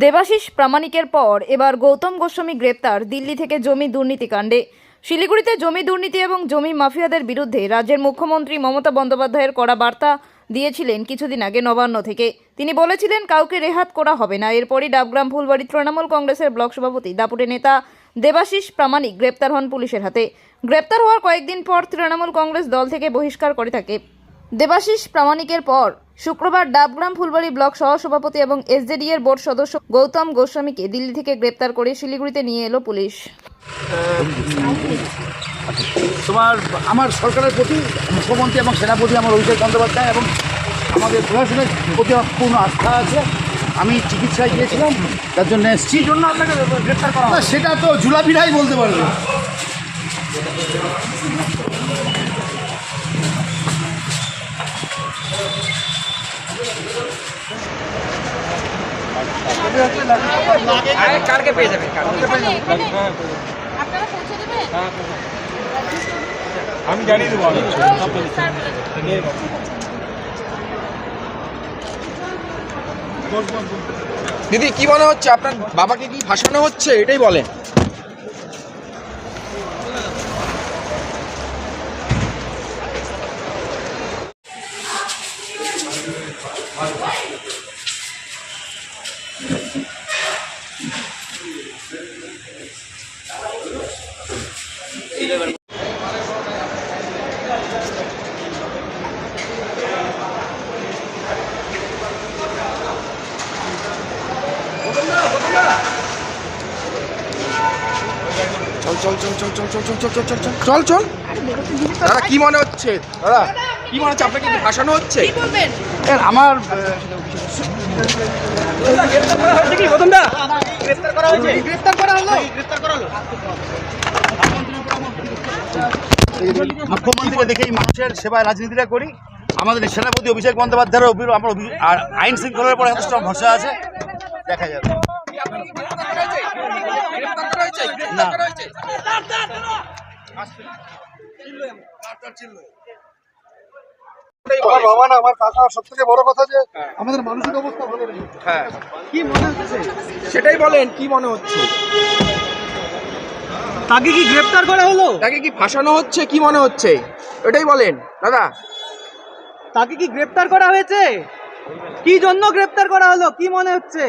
দেবাশিস প্রামাণিকের পর এবার গৌতম গোস্বামী গ্রেপ্তার দিল্লি থেকে জমি দুর্নীতিকাণ্ডে। শিলিগুড়িতে জমি দুর্নীতি এবং জমি মাফিয়াদের বিরুদ্ধে রাজ্যের মুখ্যমন্ত্রী মমতা বন্দ্যোপাধ্যায়ের করা বার্তা দিয়েছিলেন কিছুদিন আগে নবান্ন থেকে। তিনি বলেছিলেন, কাউকে রেহাত করা হবে না। এরপরই ডাবগ্রাম ফুলবাড়ি তৃণমূল কংগ্রেসের ব্লক সভাপতি দাপুটে নেতা দেবাশিস প্রামাণিক গ্রেপ্তার হন পুলিশের হাতে। গ্রেপ্তার হওয়ার কয়েকদিন পর তৃণমূল কংগ্রেস দল থেকে বহিষ্কার করে থাকে। দেবাশিস প্রামাণিকের পর শুক্রবার ডাবগ্রাম ফুলবাড়ি ব্লক সহসভাপতি এবং এসজেডি এর বোর্ড সদস্য গৌতম গোস্বামীকে দিল্লি থেকে গ্রেপ্তার করে শিলিগুড়িতে নিয়ে এলো পুলিশ। তোমার আমার সরকারের প্রতি মুখ্যমন্ত্রী এবং সেনাপতি আমার অভিষেক বন্দ্যোপাধ্যায় এবং আমাদের প্রশাসনের প্রতি আমার পূর্ণ আস্থা আছে। আমি চিকিৎসায় গিয়েছিলাম তার জন্য এসছি। জন্য আপনাকে গ্রেপ্তার করা সেটা তো জুলাপিরাই বলতে পারবে। কালকে পেয়ে যাবেন আপনারা পৌঁছে দেবেন? আমি জানিয়ে দেবো দিদি কি মনে হচ্ছে? আপনার বাবাকে কি ভাসানো হচ্ছে? এটাই বলেন। চল চল চল চল চল চল চল চল চল চল চল চল দাদা কি মনে হচ্ছে দাদা কি মনে হচ্ছে আপনাকে ভাসানো হচ্ছে আমার মুখ্যমন্ত্রীকে দেখেই মানুষের সেবায় রাজনীতিটা করি আমাদের সেনাপতি অভিষেক বন্দ্যোপাধ্যায়ের আমার আর আইন শৃঙ্খলার পরে যথেষ্ট ভরসা আছে দেখা যাবে। আমার বাবা না আমার কাকা সব থেকে বড় কথা যে আমাদের মানসিক অবস্থা ভালো নেই। হ্যাঁ। কি মনে হচ্ছে? সেটাই বলেন কি মনে হচ্ছে? তাকে কি গ্রেপ্তার করা হলো? তাকে কি ভাসানো হচ্ছে? কি মনে হচ্ছে? এটাই বলেন দাদা। তাকে কি গ্রেপ্তার করা হয়েছে? কি জন্য গ্রেপ্তার করা হলো? কি মনে হচ্ছে?